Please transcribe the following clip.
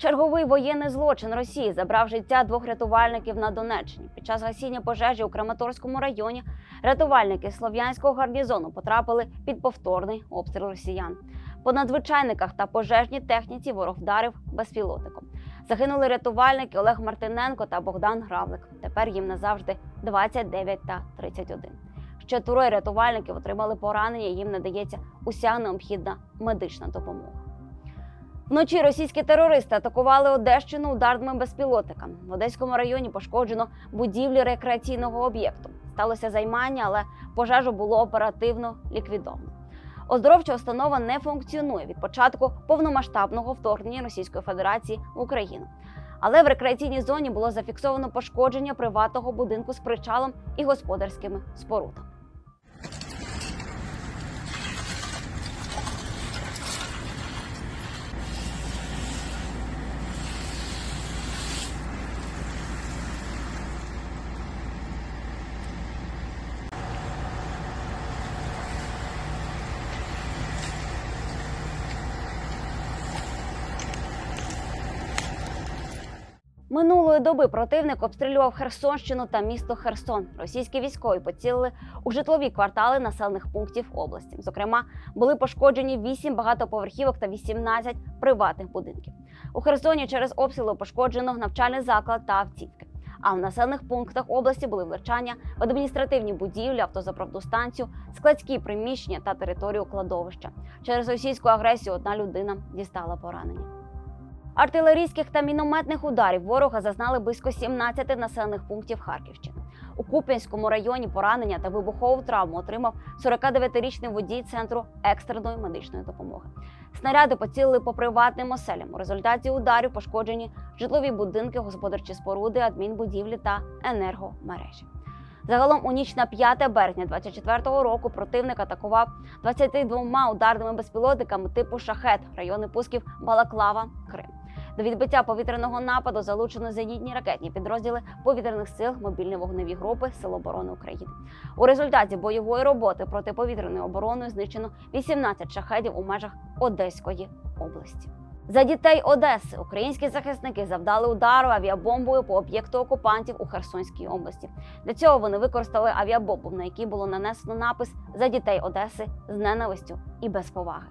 Черговий воєнний злочин Росії забрав життя двох рятувальників на Донеччині. Під час гасіння пожежі у Краматорському районі рятувальники слов'янського гарнізону потрапили під повторний обстріл росіян. По надзвичайниках та пожежній техніці ворог вдарив безпілотником. Загинули рятувальники Олег Мартиненко та Богдан Гравлик. Тепер їм назавжди 29 та 31. Ще троє рятувальників отримали поранення. Їм надається уся необхідна медична допомога. Вночі російські терористи атакували Одещину ударними безпілотниками. В Одеському районі пошкоджено будівлі рекреаційного об'єкту. Сталося займання, але пожежу було оперативно ліквідовано. Оздоровча установа не функціонує від початку повномасштабного вторгнення Російської Федерації в Україну. Але в рекреаційній зоні було зафіксовано пошкодження приватного будинку з причалом і господарськими спорудами. Минулої доби противник обстрілював Херсонщину та місто Херсон. Російські військові поцілили у житлові квартали населених пунктів області. Зокрема, були пошкоджені 8 багатоповерхівок та 18 приватних будинків. У Херсоні через обстріли пошкоджено навчальний заклад та автівки. А в населених пунктах області були влучання в адміністративні будівлі, автозаправну станцію, складські приміщення та територію кладовища. Через російську агресію одна людина дістала поранення. Артилерійських та мінометних ударів ворога зазнали близько 17 населених пунктів Харківщини. У Куп'янському районі поранення та вибухову травму отримав 49-річний водій центру екстреної медичної допомоги. Снаряди поцілили по приватним оселям. У результаті ударів пошкоджені житлові будинки, господарчі споруди, адмінбудівлі та енергомережі. Загалом у ніч на 5 березня 24-го року противник атакував 22 ударними безпілотниками типу шахет райони пусків Балаклава, Крим. До відбиття повітряного нападу залучено зенітні ракетні підрозділи повітряних сил, мобільні вогневі групи Сил оборони України. У результаті бойової роботи протиповітряною обороною знищено 18 шахедів у межах Одеської області. За дітей Одеси українські захисники завдали удару авіабомбою по об'єкту окупантів у Херсонській області. Для цього вони використали авіабомбу, на якій було нанесено напис за дітей Одеси з ненавистю і без поваги.